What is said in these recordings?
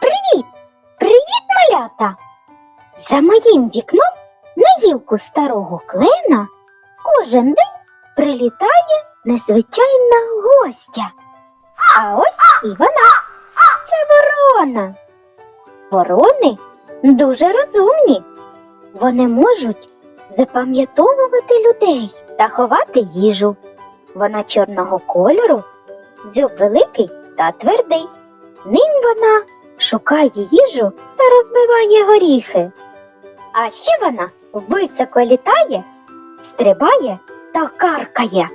Привіт! Привіт, малята! За моїм вікном на гілку старого клена кожен день прилітає незвичайна гостя. А ось і вона. Це ворона. Ворони дуже розумні. Вони можуть запам'ятовувати людей та ховати їжу. Вона чорного кольору, дзьоб великий та твердий. Ним вона шукає їжу та розбиває горіхи. А ще вона високо літає, стрибає та каркає.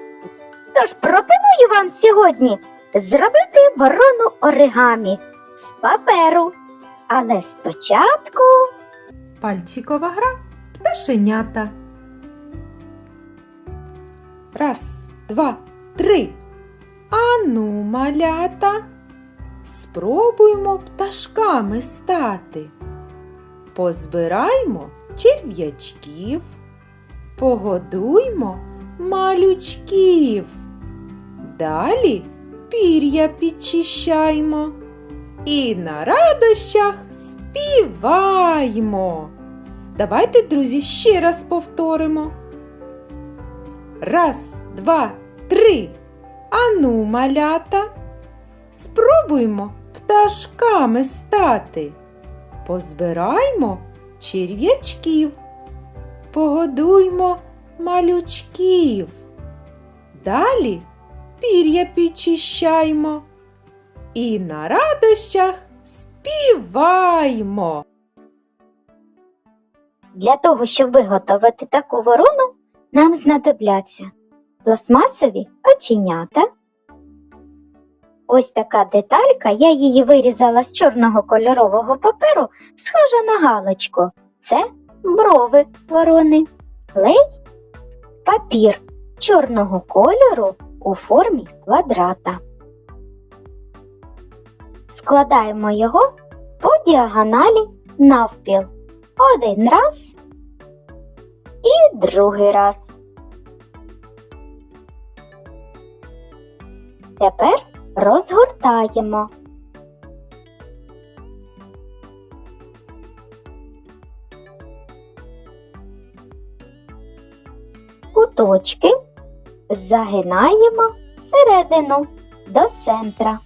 Тож пропоную вам сьогодні зробити ворону оригамі з паперу. Але спочатку Пальчикова гра пташенята. Раз, два, три. Ану, малята. Спробуймо пташками стати. Позбираймо черв'ячків, погодуймо малючків. Далі пір'я підчищаймо і на радощах співаймо. Давайте, друзі, ще раз повторимо. Раз, два, три. Ану, малята. Спробуймо пташками стати. Позбираймо черв'ячків. Погодуймо малючків. Далі пір'я підчищаймо. І на радощах співаймо. для того, щоб виготовити таку ворону, нам знадобляться пластмасові оченята. Ось така деталька, я її вирізала з чорного кольорового паперу, схожа на галочку. Це брови ворони, клей, папір чорного кольору у формі квадрата. Складаємо його по діагоналі навпіл. Один раз і другий раз. Тепер розгортаємо. Куточки загинаємо всередину до центра.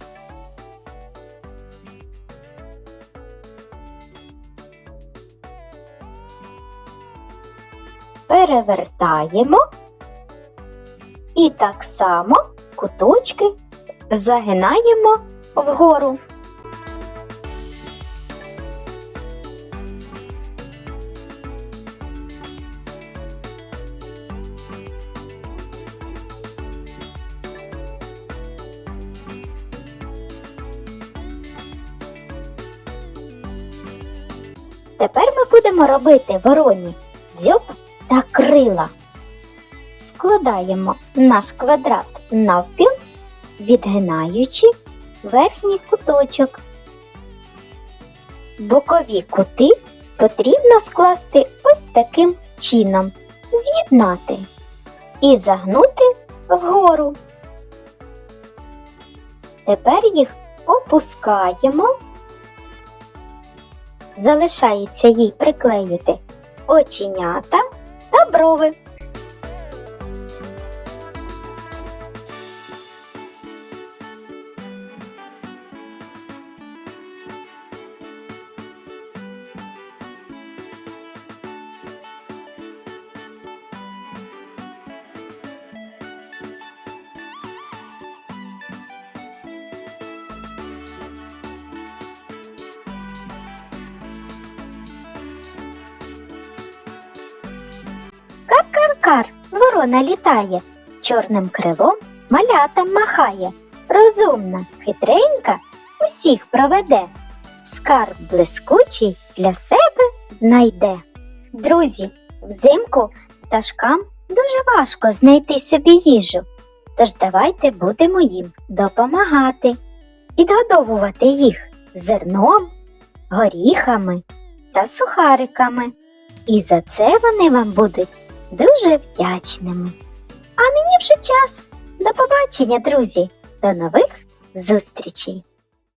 перевертаємо і так само куточки загинаємо вгору. Тепер ми будемо робити вороні дзьоб та крила. Складаємо наш квадрат навпіл, відгинаючи верхній куточок. Бокові кути потрібно скласти ось таким чином, з'єднати і загнути вгору. Тепер їх опускаємо. Залишається їй приклеїти оченята та брови. Кар, ворона літає, чорним крилом малятам махає. Розумна, хитренька, усіх проведе. Скарб блискучий для себе знайде. Друзі, взимку пташкам дуже важко знайти собі їжу. Тож давайте будемо їм допомагати, підгодовувати їх зерном, горіхами та сухариками. І за це вони вам будуть дуже вдячними. А мені вже час. До побачення, друзі! До нових зустрічей!